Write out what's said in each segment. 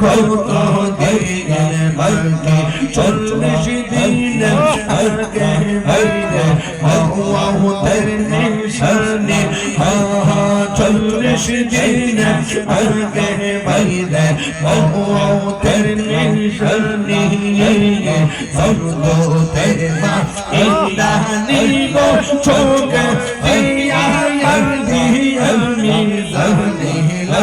কত দিন বাকি চল্লিশ দিন আগে আল্লাহ তের নিশানে হা চল্লিশ দিন আগে আল্লাহ তের নিশানে সর্দ তের মা ইলানি গো চোখে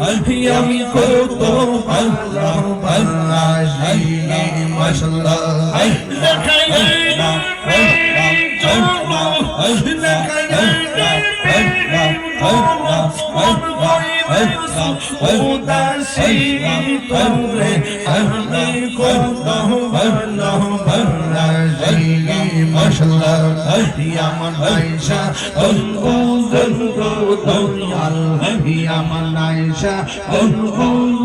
কলবুসেনা আহি আমি কত আল্লাহ আল্লাহ জিনি মাশাআল্লাহ আই উদাসী তোরে আমি কত ভালো ভালো জিনি মাশাআল্লাহ আহি আমার আয়েশা আল্লাহ দয়াল আহি আমার আয়েশা হায়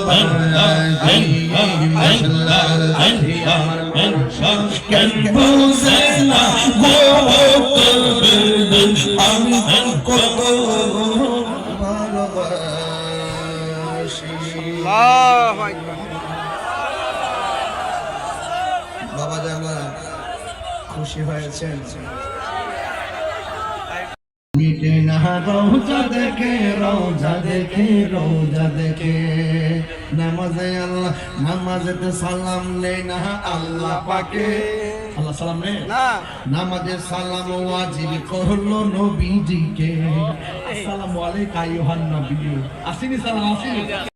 বাবা জানা খুশি হয়েছেন মিটে না রোজা দেখে রোজা দেখে রোজা দেখে। নামাজে আল্লাহ নামাজেতে সালাম নেই না আল্লাহ পাকে। আল্লাহ সালাম নেই? না। নামাজে সালাম ওয়াজিব করল নবীজিকে। আসসালামু আলাইকা আইয়ুহান নবী। আসিনি সালাম আসিনি?